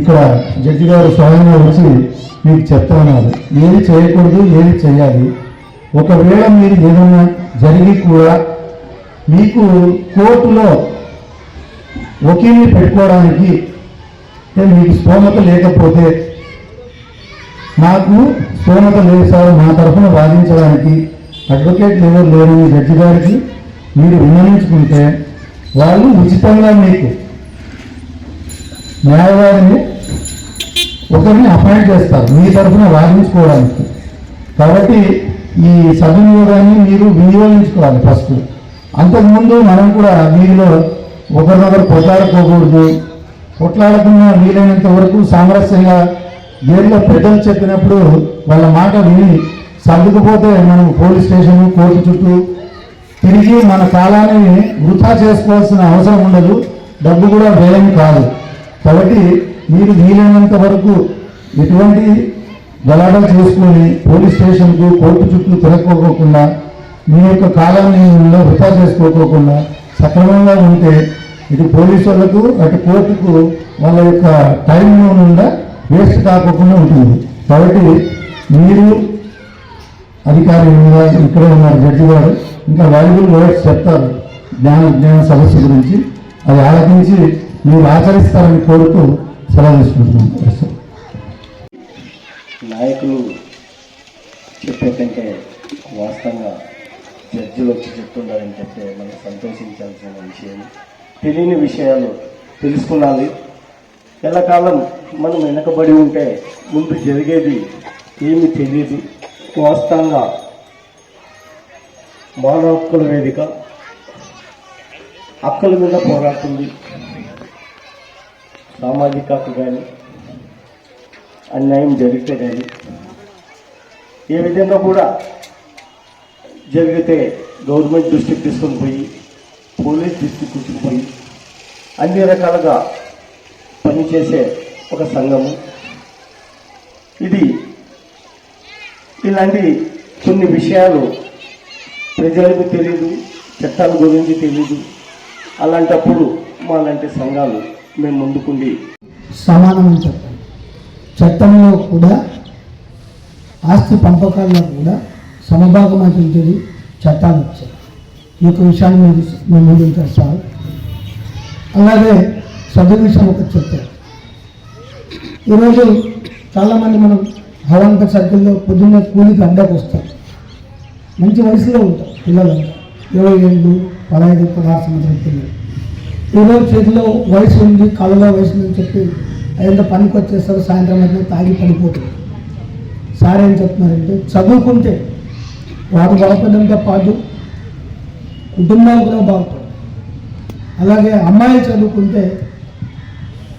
ఇక్కడ జడ్జి గారు స్వయంగా వచ్చి మీకు చెప్తా ఉన్నారు ఏది చేయకూడదు ఏది చేయాలి. ఒకవేళ మీరు ఏదైనా జరిగి కూడా మీకు కోర్టులో వకీల్ని పెట్టుకోవడానికి మీకు స్తోమత లేకపోతే నాకు స్తోమత లేదు సార్ మా తరఫున వాదించడానికి అడ్వకేట్ ఎవరు లేరని జడ్జి గారికి మీరు విన్నవించుకుంటే వాళ్ళు ఉచితంగా మీకు న్యాయవాదిని ఒకరిని అపాయింట్ చేస్తారు మీ తరఫున వాదించుకోవడానికి కాబట్టి ఈ సద్వినియోగాన్ని మీరు వినియోగించుకోవాలి ఫస్ట్ అంతకుముందు మనం కూడా వీరిలో ఒకరినొకరు కొట్లాడుకోకూడదు. కొట్లాడకుండా వీలైనంత వరకు సామరస్యంగా జైల్లో పెద్దలు చెప్పినప్పుడు వాళ్ళ మాట విని సర్దుకుపోతే మనం పోలీస్ స్టేషన్ కోర్టు చుట్టూ తిరిగి మన కాలాన్ని వృధా చేసుకోవాల్సిన అవసరం ఉండదు. డబ్బు కూడా వ్యయం కాదు. కాబట్టి మీరు వీలైనంత వరకు ఎటువంటి గలాట చేసుకొని పోలీస్ స్టేషన్కు కోర్టు చుట్టూ తిరగకోకుండా మీ యొక్క కాలాన్ని వృధా చేసుకోకోకుండా సక్రమంగా ఉంటే ఇటు పోలీసు వాళ్ళకు అటు కోర్టుకు వాళ్ళ యొక్క టైం నుండా వేస్ట్ కాకోకుండా ఉంటుంది. కాబట్టి మీరు అధికారి ఉన్నారు, ఇక్కడే ఉన్నారు జడ్జి గారు. ఇంకా వాల్యుబుల్ వర్డ్స్ చెప్తారు. జ్ఞాన జ్ఞాన సమస్య గురించి. అది ఆలకించి మీరు ఆచరిస్తారని కోరుతూ సెలవు తీసుకుంటున్నాను నాయకులు చెప్పే కంటే వాస్తవంగా జడ్జిలు వచ్చి చెప్తున్నారని చెప్తే మనం సంతోషించాల్సిన విషయం. తెలియని విషయాలు తెలుసుకున్నాలి. ఎల్లకాలం మనం వెనకబడి ఉంటే ముందు జరిగేది ఏమి తెలియదు. వాస్తవంగా మానవ హక్కుల వేదిక హక్కుల మీద పోరాడుతుంది. సామాజిక హక్కు కానీ అన్యాయం జరిగితే కానీ ఏ విధంగా కూడా జరిగితే గవర్నమెంట్ దృష్టికి తీసుకొని పోయి పోలీస్ దృష్టికి తీసుకుపోయి అన్ని రకాలుగా పనిచేసే ఒక సంఘము. ఇది ఇలాంటి కొన్ని విషయాలు ప్రజలకు తెలియదు చట్టాల గురించి తెలియదు అలాంటప్పుడు మా లాంటి సంఘాలు మేము ముందుకుండి. సమానమని చెప్పండి. చట్టంలో కూడా ఆస్తి పంపకాల్లో కూడా సమభాగం అటువంటి చట్టాలు వచ్చాయి. ఈ యొక్క విషయాన్ని మీరు మేము ముందు సార్ అలాగే చదువు విషయం ఒకటి చెప్పారు. ఈరోజు చాలామంది మనం హవంత సర్కిల్లో పొద్దున్న కూలికి అడ్డకు వస్తారు. మంచి వయసులో ఉంటారు పిల్లలంతా ఇరవై ఏళ్ళు పదహైదు పదహారు సంవత్సరాల పిల్లలు. ఏదో చేతిలో వయసు ఉంది కళ్ళలో వయసు ఉందని చెప్పి అదంతా పనికి వచ్చేస్తారు సాయంత్రం అయితే తాగి పడిపోతుంది సార్ ఏం చెప్తున్నారంటే చదువుకుంటే వాడు బాగుపడంతో పాటు కుటుంబం కూడా బాగుపడు అలాగే అమ్మాయి చదువుకుంటే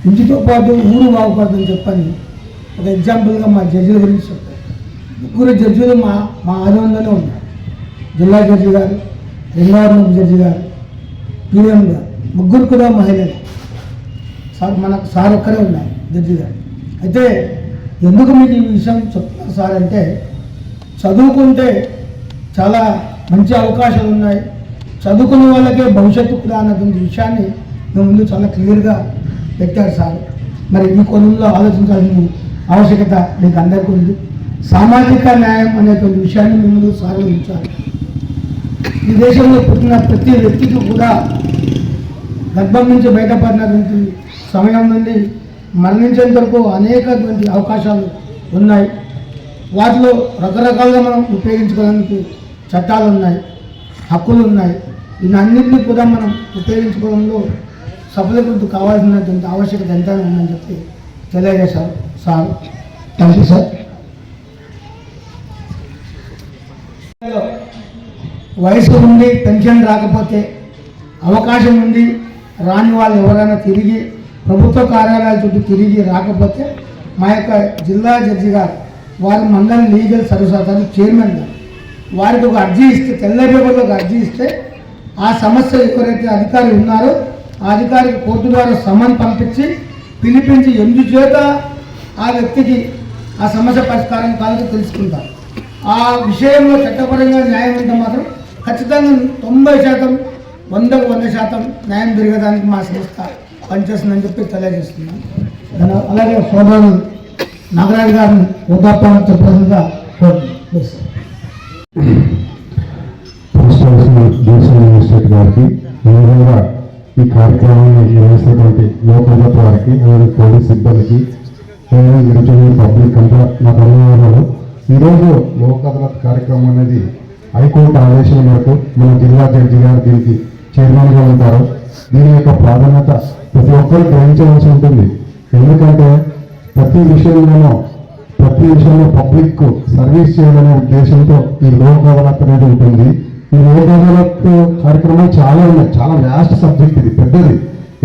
ఇంటితో పాటు ఊరు బాగుపడుతుందని చెప్పని ఒక ఎగ్జాంపుల్గా మా జడ్జిల గురించి చెప్పారు ముగ్గురు జడ్జిలు మా మా ఆధ్వర్యంలోనే ఉన్నారు. జిల్లా జడ్జి గారు రెండవ జడ్జి గారు పీఎం గారు. ముగ్గురు కూడా మహిళలు. సార్ మనకు సార్ ఒక్కరే ఉన్నారు జడ్జి గారు. అయితే ఎందుకు మీకు ఈ విషయం చెప్తున్నా సార్ అంటే చదువుకుంటే చాలా మంచి అవకాశాలు ఉన్నాయి. చదువుకున్న వాళ్ళకే భవిష్యత్తు కూడా అన్నటువంటి విషయాన్ని మేము ముందు చాలా క్లియర్గా పెట్టారు సార్. మరి ఈ కోణంలో ఆలోచించాల్సిన ఆవశ్యకత మీకు అందరికీ ఉంది. సామాజిక న్యాయం అనేటువంటి విషయాన్ని మేము ముందు సార్ ఉంచాలి ఈ దేశంలో పుట్టిన ప్రతి వ్యక్తికి కూడా గర్భం నుంచి బయటపడినటువంటి సమయం నుండి మరణించేంత వరకు అనేకటువంటి అవకాశాలు ఉన్నాయి. వాటిలో రకరకాలుగా మనం ఉపయోగించుకోవడానికి చట్టాలు ఉన్నాయి హక్కులు ఉన్నాయి. ఇవన్నింటినీ కూడా మనం ఉపయోగించుకోవడంలో సఫలీకృతి కావాల్సినటువంటి ఆవశ్యకత ఎంతైనా ఉందని చెప్పి తెలియజేశారు. సార్ థ్యాంక్ యూ సార్ వయసు ఉంది పెన్షన్ రాకపోతే అవకాశం ఉంది రాని వాళ్ళు ఎవరైనా తిరిగి ప్రభుత్వ కార్యాలయాల చుట్టూ తిరిగి రాకపోతే మా యొక్క జిల్లా జడ్జి గారు వారి మండలి లీగల్ సర్వీస్ అథారిటీ చైర్మన్ గారు వారికి ఒక అర్జీ ఇస్తే తెల్ల పేపర్లో ఒక అర్జీ ఇస్తే ఆ సమస్య ఎవరైతే అధికారి ఉన్నారో ఆ అధికారికి కోర్టు ద్వారా సమన్ పంపించి పిలిపించి ఎందుచేత ఆ వ్యక్తికి ఆ సమస్య పరిష్కారం కాదని తెలుసుకుంటారు. ఆ విషయంలో చట్టపరంగా న్యాయం ఉంటే మాత్రం ఖచ్చితంగా తొంభై శాతం వందకు వంద శాతం న్యాయం జరగడానికి మా సంస్థ పనిచేస్తుందని చెప్పి తెలియజేస్తున్నాను. అలాగే సోదరుడు నాగరాజు గారిని దేశం యూనివర్సిటీ గారికి ఈ విధంగా ఈ కార్యక్రమాన్ని నిర్వహిస్తున్నటువంటి లోకల్ వారికి అలాగే పోలీస్ సిబ్బందికి నిరుద్యోగ పబ్లిక్ అంతా నా ధన్యవాదాలు ఈరోజు లోక్ అదాలత్ కార్యక్రమం అనేది హైకోర్టు ఆదేశాల మేరకు మన జిల్లా జడ్జి గారు దీనికి చైర్మన్గా ఉంటారు. దీని యొక్క ప్రాధాన్యత ప్రతి ఒక్కరు గ్రహించవలసి ఉంటుంది. ఎందుకంటే ప్రతి విషయంలోనూ ప్రతి విషయంలో పబ్లిక్ సర్వీస్ చేయాలనే ఉద్దేశంతో ఈ లోక్ అదాలత్ అనేది ఉంటుంది. ఈ లోక్ అదాలత్ కార్యక్రమం చాలా ఉన్నాయి. చాలా లాస్ట్ సబ్జెక్ట్ ఇది పెద్దది.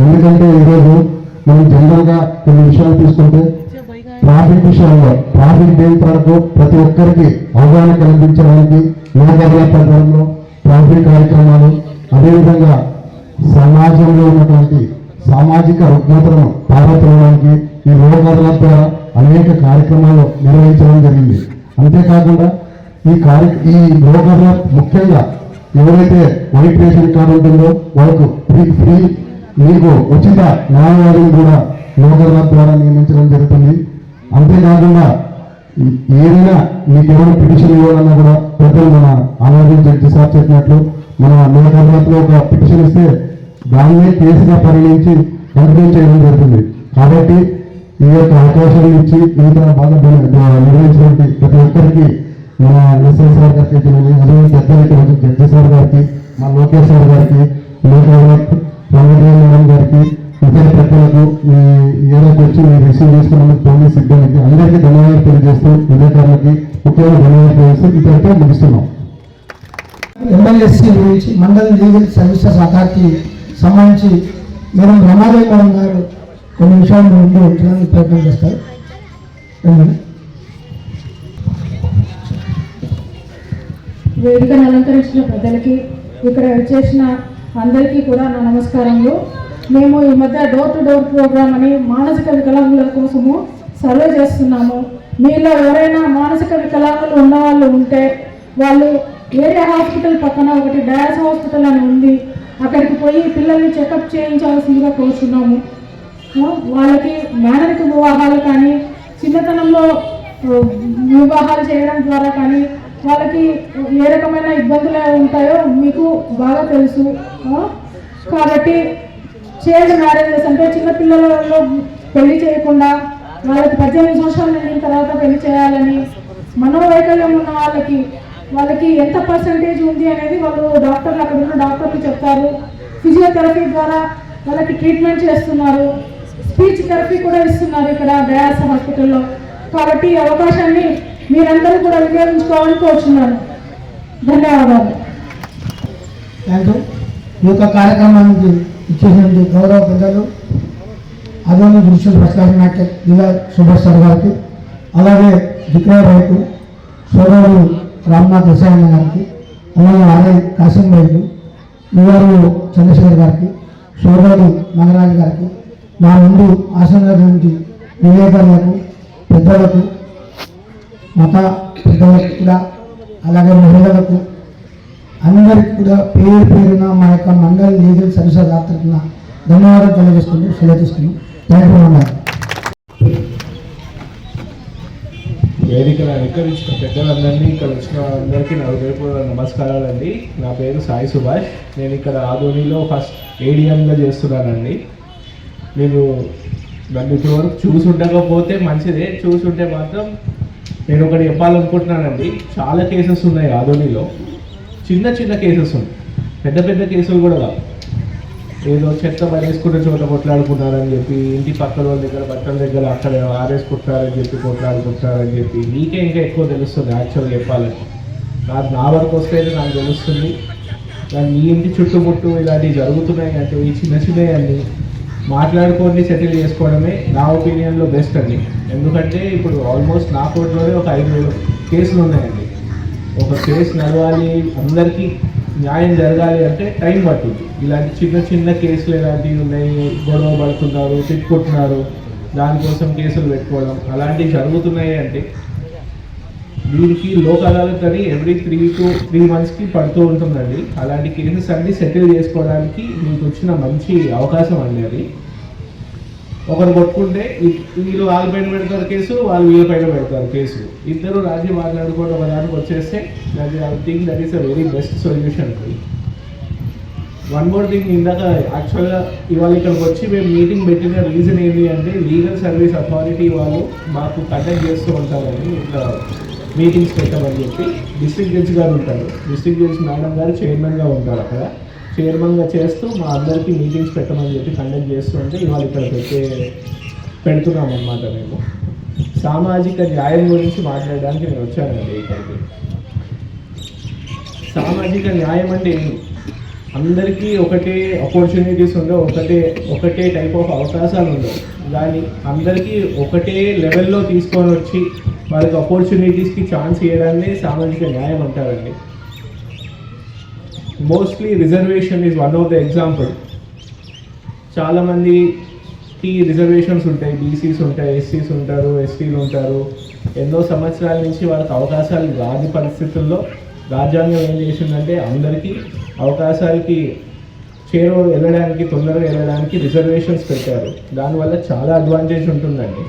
ఎందుకంటే ఈరోజు మనం జనరల్గా కొన్ని విషయాలు తీసుకుంటే ట్రాఫిక్ విషయంలో ట్రాఫిక్ దేని వరకు ప్రతి ఒక్కరికి అవగాహన కల్పించడానికి లోక్ అదాలత్ ట్రాఫిక్ కార్యక్రమాలు అదేవిధంగా సమాజంలో ఉన్నటువంటి సామాజిక రుగ్మతలను పారతోవడానికి ఈ లోక్ ద్వారా అనేక కార్యక్రమాలు నిర్వహించడం జరిగింది. అంతేకాకుండా ఈ కార్య ఈ లోక్ ముఖ్యంగా ఎవరైతే వైట్ రేషన్ కార్డు ఉంటుందో వాళ్ళకు ఫ్రీ ఫ్రీ మీకు ఉచిత న్యాయవాదిని కూడా లోక్ ద్వారా నియమించడం జరుగుతుంది. అంతేకాకుండా ఏదైనా మీకు ఏమైనా పిటిషన్ ఇవ్వాలన్నా కూడా పెద్దలు మన ఆలోచన జడ్జి సార్ చెప్పినట్లు మన లోక్ అదాలత్లో ఒక పిటిషన్ ఇస్తే దాన్నే కేసుగా పరిగణించి కంటిన్యూ చేయడం జరుగుతుంది. కాబట్టి ఈ యొక్క అవకాశాలు ఇచ్చి ఇంత బాగా ద- నిర్వహించినటువంటి ప్రతి ఒక్కరికి మన ఎస్ఐ సార్ గారికి తెలియదు అదే పెద్దలకి జడ్జి సార్ గారికి మా లోకేష్ సార్ గారికి లోకేష్ రంగదేవ్ మేడం గారికి ఇతర ప్రజలకు ఈ ఏడాది వచ్చి మీరు రిసీవ్ చేసుకున్న పోలీస్ సిబ్బందికి అందరికీ ధన్యవాదాలు తెలియజేస్తూ విలేకరులకి ముఖ్యంగా ధన్యవాదాలు తెలియజేస్తూ ఇద్దరితో ముగిస్తున్నాం. ఎంఎల్ఎస్సి గురించి మండల లీగల్ సర్వీసెస్ అథారిటీ సంబంధించి మేడం రమాదేవి గారు కొన్ని విషయాలు ముందు ఉంచడానికి ప్రయత్నం చేస్తారు. వేదికను అలంకరించిన ప్రజలకి ఇక్కడ వచ్చేసిన అందరికీ కూడా నా నమస్కారములు. మేము ఈ మధ్య డోర్ టు డోర్ ప్రోగ్రామ్ అని మానసిక వికలాంగుల కోసము సర్వే చేస్తున్నాము. మీలో ఎవరైనా మానసిక వికలాంగులు ఉన్నవాళ్ళు ఉంటే వాళ్ళు వేరే హాస్పిటల్ పక్కన ఒకటి డయాస్ హాస్పిటల్ అని ఉంది. అక్కడికి పోయి పిల్లల్ని చెకప్ చేయించాల్సిందిగా కోరుతున్నాము వాళ్ళకి మేనరిక వివాహాలు కానీ చిన్నతనంలో వివాహాలు చేయడం ద్వారా కానీ వాళ్ళకి ఏ రకమైన ఇబ్బందులు ఉంటాయో మీకు బాగా తెలుసు. కాబట్టి చైల్డ్ మ్యారేజెస్ అంటే చిన్నపిల్లలలో పెళ్ళి చేయకుండా వాళ్ళకి పద్దెనిమిది సంవత్సరాలు నిండిన తర్వాత పెళ్ళి చేయాలని మనోవైకల్యం ఉన్న వాళ్ళకి వాళ్ళకి ఎంత పర్సంటేజ్ ఉంది అనేది వాళ్ళు డాక్టర్లు అక్కడ ఉన్న డాక్టర్లు చెప్తారు. ఫిజియోథెరపీ ద్వారా వాళ్ళకి ట్రీట్మెంట్ చేస్తున్నారు. స్పీచ్ థెరపీ కూడా ఇస్తున్నారు ఇక్కడ డయాస్ హాస్పిటల్లో కాబట్టి ఈ అవకాశాన్ని మీరందరూ కూడా వినియోగించుకోవాలని కోరుచున్నాను. ధన్యవాదాలు. థ్యాంక్ యూ ఈ యొక్క కార్యక్రమానికి ఇచ్చేసినటువంటి గౌరవ పెద్దలు అదోని దృశ్యులు ప్రసాద్ నాట్య జిల్లా సుభాష్ సార్ గారికి అలాగే విక్రయ రైతు సోదరుడు రామ్నాథ్ రసాయన గారికి అలాగే ఆర్ఐ కాసిం రైతు యువరు చంద్రశేఖర్ గారికి సోదరుడు నాగరాజు గారికి మా ముందు ఆసనటువంటి విలేకరులకు పెద్దలకు మత పెద్దలకు కూడా అలాగే మహిళలకు అందరికి కూడా పేరు పేరున మా యొక్క మండలి లీగల్ సర్వీసెస్ తరఫున ధన్యవాదాలు తెలియజేసుకుంటూ సెలవు తీసుకున్నాం థ్యాంక్ యూ వేదికను అలంకరించిన పెద్దలందరినీ ఇక్కడ వచ్చిన అందరికీ నా హృదయపూర్వక నమస్కారాలండి. నా పేరు సాయి సుభాష్. నేను ఇక్కడ ఆధోనిలో ఫస్ట్ ఏడిఎంగా చేస్తున్నానండి. మీరు నన్ను ఇప్పటివరకు చూసుండకపోతే మంచిదే. చూసుంటే మాత్రం నేను ఒకటి చెప్పాలనుకుంటున్నానండి. చాలా కేసెస్ ఉన్నాయి ఆదోనిలో చిన్న చిన్న కేసెస్ ఉన్నాయి. పెద్ద పెద్ద కేసులు కూడా కావు. ఏదో చెత్త పడేసుకున్న చోట కొట్లాడుకున్నారని చెప్పి ఇంటి పక్కన వాళ్ళ దగ్గర బట్టల దగ్గర అక్కడ ఆరేసుకుంటారని చెప్పి కొట్లాడుకుంటారని చెప్పి నీకే ఇంకా ఎక్కువ తెలుస్తుంది యాక్చువల్ చెప్పాలంటే. నాకు నా వరకు వస్తే నాకు తెలుస్తుంది. కానీ మీ ఇంటి చుట్టుముట్టు ఇలాంటివి జరుగుతున్నాయి అంటే ఈ చిన్న చిన్నవి అన్ని మాట్లాడుకొని సెటిల్ చేసుకోవడమే నా ఒపీనియన్లో బెస్ట్ అండి. ఎందుకంటే ఇప్పుడు ఆల్మోస్ట్ నా కోర్టులోనే ఒక ఐదు వేలు కేసులు ఉన్నాయండి. ఒక కేసు నడవాలి అందరికీ. న్యాయం జరగాలి అంటే టైం పట్టింది. ఇలాంటి చిన్న చిన్న కేసులు ఇలాంటివి ఉన్నాయి. గొడవ పడుతున్నారు తిట్టుకుంటున్నారు. దానికోసం కేసులు పెట్టుకోవడం అలాంటివి జరుగుతున్నాయి అంటే దీనికి లోక్ అదాలత్ అని ఎవ్రీ త్రీ టు త్రీ మంత్స్కి పడుతూ ఉంటుందండి. అలాంటి కేసెస్ అన్ని సెటిల్ చేసుకోవడానికి మీకు వచ్చిన మంచి అవకాశం అండి అది. ఒకరు కొట్టుకుంటే వీళ్ళు వాళ్ళ పైన పెడతారు కేసు వాళ్ళు వీళ్ళ పైన పెడతారు కేసు. ఇద్దరు రాజీ మాట్లాడుకొని ఒక దానికి వచ్చేస్తే అది I think that is a very best solution one more thing ఇందాక యాక్చువల్గా ఇవాళ ఇక్కడికి వచ్చి మేము మీటింగ్ పెట్టిన రీజన్ ఏంటి అంటే లీగల్ సర్వీస్ అథారిటీ వాళ్ళు మాకు కండక్ట్ చేస్తూ ఉంటారని ఇట్లా మీటింగ్స్ పెట్టమని చెప్పి డిస్ట్రిక్ట్ జడ్జి గారు ఉంటారు. డిస్ట్రిక్ట్ జడ్జి మేడం గారు చైర్మన్గా ఉంటారు అక్కడ. చైర్మన్గా చేస్తూ మా అందరికీ మీటింగ్స్ పెట్టమని చెప్పి కండక్ట్ చేస్తూ ఉంటే ఇవాళ ఇక్కడ పెట్టే పెడుతున్నాం అన్నమాట మేము. సామాజిక న్యాయం గురించి మాట్లాడడానికి నేను వచ్చానండి ఇక్కడికి. సామాజిక న్యాయం అంటే అందరికీ ఒకటే ఆపర్చునిటీస్ ఉండవు ఒకటే ఒకటే టైప్ ఆఫ్ అవకాశాలు ఉండవు. దాన్ని అందరికీ ఒకటే లెవెల్లో తీసుకొని వచ్చి వాళ్ళకి ఆపర్చునిటీస్కి ఛాన్స్ ఇవ్వడాన్ని సామాజిక న్యాయం అంటారండి. Mostly reservation is one of the example చాలామందికి రిజర్వేషన్స్ ఉంటాయి బీసీస్ ఉంటాయి ఎస్సీస్ ఉంటారు ఎస్టీలు ఉంటారు. ఎన్నో సంవత్సరాల నుంచి వాళ్ళకి అవకాశాలు రాని పరిస్థితుల్లో రాజ్యాంగం ఏం చేసిందంటే అందరికీ అవకాశాలకి చేరువ వెళ్ళడానికి తొందరగా వెళ్ళడానికి రిజర్వేషన్స్ పెట్టారు. దానివల్ల చాలా అడ్వాంటేజ్ ఉంటుందండి.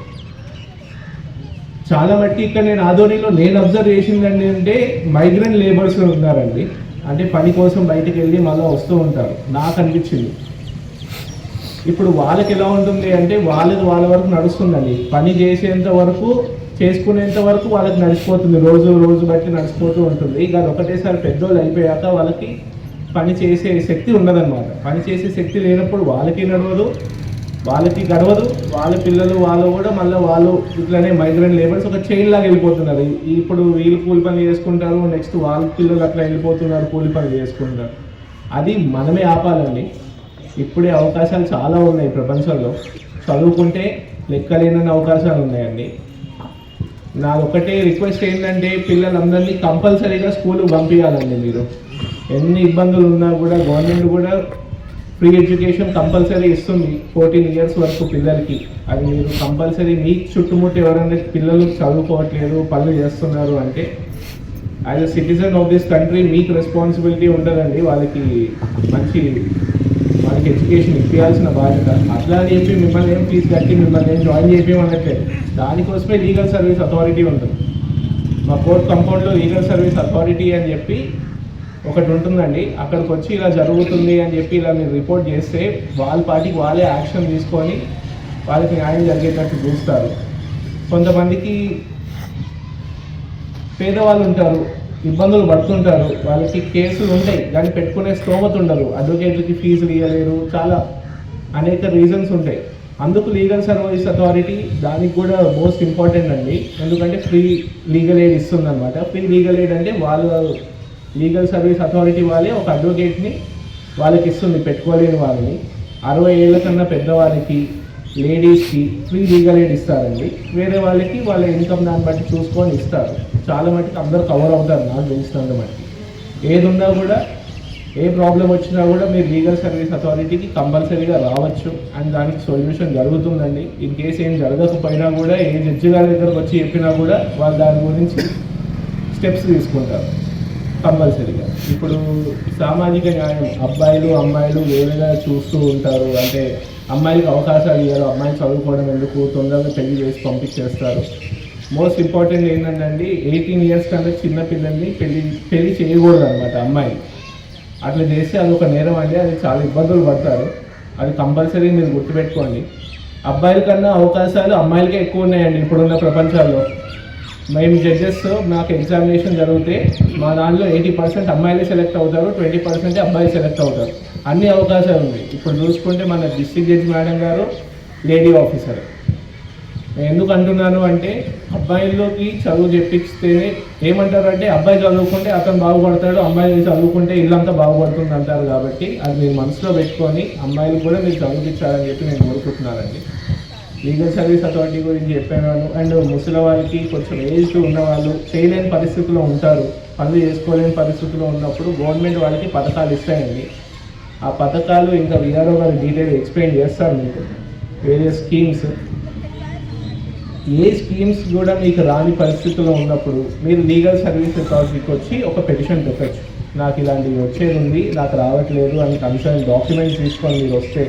చాలా మట్టి ఇక్కడ నేను ఆధోనిలో నేను అబ్జర్వ్ చేసిందండి అంటే మైగ్రెంట్ లేబర్స్ ఉన్నారండి. అంటే పని కోసం బయటికి వెళ్ళి మళ్ళీ వస్తూ ఉంటారు. నాకు అనిపించింది. ఇప్పుడు వాళ్ళకి ఎలా ఉంటుంది అంటే వాళ్ళది వాళ్ళ వరకు నడుస్తుందండి. పని చేసేంత వరకు చేసుకునేంత వరకు వాళ్ళకి నడిచిపోతుంది. రోజు రోజు బట్టి నడిచిపోతూ ఉంటుంది. ఇక ఒకటేసారి పెద్దోళ్ళు అయిపోయాక వాళ్ళకి పని చేసే శక్తి ఉండదన్నమాట పని చేసే శక్తి లేనప్పుడు వాళ్ళకి నడవదు. వాళ్ళకి గడవదు వాళ్ళ పిల్లలు వాళ్ళు కూడా మళ్ళీ వాళ్ళు ఇట్లానే మైగ్రెంట్ లేబర్స్ ఒక చైన్ లాగా వెళ్ళిపోతున్నారు. ఇప్పుడు వీళ్ళు కూలి పని చేసుకుంటారు నెక్స్ట్ వాళ్ళ పిల్లలు అట్లా వెళ్ళిపోతున్నారు కూలి పని చేసుకుంటారు. అది మనమే ఆపాలండి. ఇప్పుడే అవకాశాలు చాలా ఉన్నాయి ప్రపంచంలో. చదువుకుంటే లెక్కలేనన్ని అవకాశాలు ఉన్నాయండి. నాది ఒకటే రిక్వెస్ట్ ఏంటంటే పిల్లలందరినీ కంపల్సరీగా స్కూల్ పంపించాలండి మీరు. ఎన్ని ఇబ్బందులు ఉన్నా కూడా గవర్నమెంట్ కూడా ఫ్రీ ఎడ్యుకేషన్ కంపల్సరీ ఇస్తుంది ఫోర్టీన్ ఇయర్స్ వరకు పిల్లలకి. అది మీరు కంపల్సరీ మీ చుట్టుముట్టు ఎవరైనా పిల్లలు చదువుకోవట్లేదు పనులు చేస్తున్నారు అంటే as a citizen of this country మీకు రెస్పాన్సిబిలిటీ ఉంటుందండి వాళ్ళకి మంచి వాళ్ళకి ఎడ్యుకేషన్ ఇప్పించాల్సిన బాధ్యత. అట్లా అని చెప్పి మిమ్మల్ని ఏం ఫీజు కట్టి మిమ్మల్ని ఏం జాయిన్ చేయమనట్లేదు దానికోసమే లీగల్ సర్వీస్ అథారిటీ ఉంటుంది. మా కోర్ట్ కంపౌండ్లో లీగల్ సర్వీస్ అథారిటీ అని చెప్పి ఒకటి ఉంటుందండి. అక్కడికి వచ్చి ఇలా జరుగుతుంది అని చెప్పి ఇలా మీరు రిపోర్ట్ చేస్తే వాళ్ళ పార్టీకి వాళ్ళే యాక్షన్ తీసుకొని వాళ్ళకి న్యాయం జరిగేటట్టు చూస్తారు. కొంతమందికి పేదవాళ్ళు ఉంటారు ఇబ్బందులు పడుతుంటారు వాళ్ళకి కేసులు ఉంటాయి దాన్ని పెట్టుకునే స్తోమత ఉండరు అడ్వకేట్లకి ఫీజులు ఇవ్వలేరు చాలా అనేక రీజన్స్ ఉంటాయి. అందుకు లీగల్ సర్వీస్ అథారిటీ దానికి కూడా మోస్ట్ ఇంపార్టెంట్ అండి. ఎందుకంటే ఫ్రీ లీగల్ ఎయిడ్ ఇస్తుంది అనమాట ఫ్రీ లీగల్ ఎయిడ్ అంటే వాళ్ళు లీగల్ సర్వీస్ అథారిటీ వాళ్ళే ఒక అడ్వకేట్ని వాళ్ళకి ఇస్తుంది పెట్టుకోలేని వాళ్ళని. అరవై ఏళ్ళ కన్నా పెద్దవాళ్ళకి లేడీస్కి ఫ్రీ లీగల్ ఎయిడ్ ఇస్తారండి. వేరే వాళ్ళకి వాళ్ళ ఇన్కమ్ దాన్ని బట్టి చూసుకొని ఇస్తారు. చాలా మటుకు అందరు కవర్ అవుతారు నాకు తెలిసినంత మటుకు ఏది ఉన్నా కూడా ఏ ప్రాబ్లం వచ్చినా కూడా మీరు లీగల్ సర్వీస్ అథారిటీకి కంపల్సరీగా రావచ్చు అండ్ దానికి సొల్యూషన్ జరుగుతుందండి. ఇన్ కేసు ఏం జరగకపోయినా కూడా ఏ జడ్జి గారి దగ్గరకు వచ్చి చెప్పినా కూడా వాళ్ళు దాని గురించి స్టెప్స్ తీసుకుంటారు. కంపల్సరీగా. ఇప్పుడు సామాజిక న్యాయం అబ్బాయిలు అమ్మాయిలు వేరేగా చూస్తూ ఉంటారు అంటే అమ్మాయిలకు అవకాశాలు ఇవ్వరు అమ్మాయిని చదువుకోవడం ఎందుకు తొందరగా పెళ్ళి చేసి పంపించేస్తారు. మోస్ట్ ఇంపార్టెంట్ ఏంటంటే ఎయిటీన్ ఇయర్స్ కన్నా చిన్న పిల్లల్ని పెళ్ళి పెళ్ళి చేయకూడదు అనమాట అమ్మాయి. అట్లా చేస్తే అది ఒక నేరం అండి అది చాలా ఇబ్బందులు పడతారు. అది కంపల్సరీ మీరు గుర్తుపెట్టుకోండి. అబ్బాయిల కన్నా అవకాశాలు అమ్మాయిలకే ఎక్కువ ఉన్నాయండి ఇప్పుడున్న ప్రపంచాల్లో. మేము జడ్జెస్ మాకు ఎగ్జామినేషన్ జరిగితే మా దాంట్లో ఎయిటీ పర్సెంట్ అమ్మాయిలే సెలెక్ట్ అవుతారు ట్వంటీ పర్సెంట్ అబ్బాయిలు సెలెక్ట్ అవుతారు. అన్ని అవకాశాలు ఉన్నాయి. ఇప్పుడు చూసుకుంటే మన district judge madam garu lady officer నేను ఎందుకు అంటున్నాను అంటే అబ్బాయిల్లోకి చదువు చెప్పిస్తేనే ఏమంటారు అంటే అబ్బాయి చదువుకుంటే అతను బాగుపడతాడు అమ్మాయి చదువుకుంటే ఇల్లంతా బాగుపడుతుంది అంటారు కాబట్టి అది మీరు మనసులో పెట్టుకొని అమ్మాయిలు కూడా మీరు చదివించాలని చెప్పి నేను కోరుకుంటున్నానండి. లీగల్ సర్వీస్ అథారిటీ గురించి చెప్పాను అండ్ ముసలి వాళ్ళకి కొంచెం ఏజ్ ఉన్న వాళ్ళు చేయలేని పరిస్థితుల్లో ఉంటారు. పనులు చేసుకోలేని పరిస్థితుల్లో ఉన్నప్పుడు గవర్నమెంట్ వాళ్ళకి పథకాలు ఇస్తాయండి. ఆ పథకాలు ఇంకా విఆర్ఓ గారు డీటెయిల్ ఎక్స్ప్లెయిన్ చేస్తారు మీకు. Various schemes. ఏ స్కీమ్స్ కూడా మీకు రాని పరిస్థితుల్లో ఉన్నప్పుడు మీరు లీగల్ సర్వీస్ అథారిటీకి వచ్చి ఒక పెటిషన్ పెట్టచ్చు. నాకు ఇలాంటివి వచ్చేది ఉంది నాకు రావట్లేదు అని కన్సర్న్ డాక్యుమెంట్స్ తీసుకొని మీరు వస్తే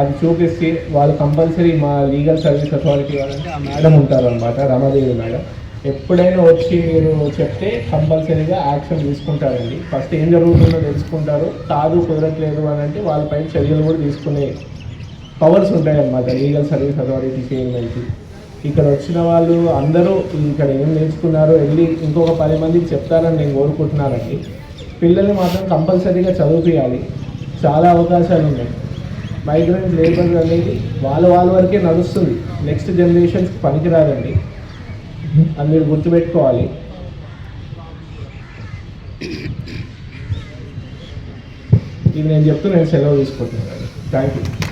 అది చూపిస్తే వాళ్ళు కంపల్సరీ మా లీగల్ సర్వీస్ అథారిటీ వాళ్ళంటే ఆ మేడం ఉంటారు అనమాట రమాదేవి మేడం. ఎప్పుడైనా వచ్చి మీరు చెప్తే కంపల్సరీగా యాక్షన్ తీసుకుంటారండి. ఫస్ట్ ఏం జరుగుతుందో తెలుసుకుంటారు. కాదు కుదరట్లేదు అని అంటే వాళ్ళపై చర్యలు కూడా తీసుకునే పవర్స్ ఉంటాయన్నమాట లీగల్ సర్వీస్ అథారిటీ చేయడానికి ఇక్కడ వచ్చిన వాళ్ళు అందరూ ఇక్కడ ఏం నేర్చుకున్నారో వెళ్ళి ఇంకొక పది మందికి చెప్తారని నేను కోరుకుంటున్నానండి. పిల్లల్ని మాత్రం కంపల్సరీగా చదివిపియాలి. చాలా అవకాశాలు ఉన్నాయి మైగ్రెంట్ లేబర్ అనేది వాళ్ళ వాళ్ళ వరకే నడుస్తుంది. నెక్స్ట్ జనరేషన్స్కి పనికిరాదండి. అది మీరు గుర్తుపెట్టుకోవాలి. ఇది నేను చెప్తూ నేను సెలవు తీసుకుంటున్నాను. Thank you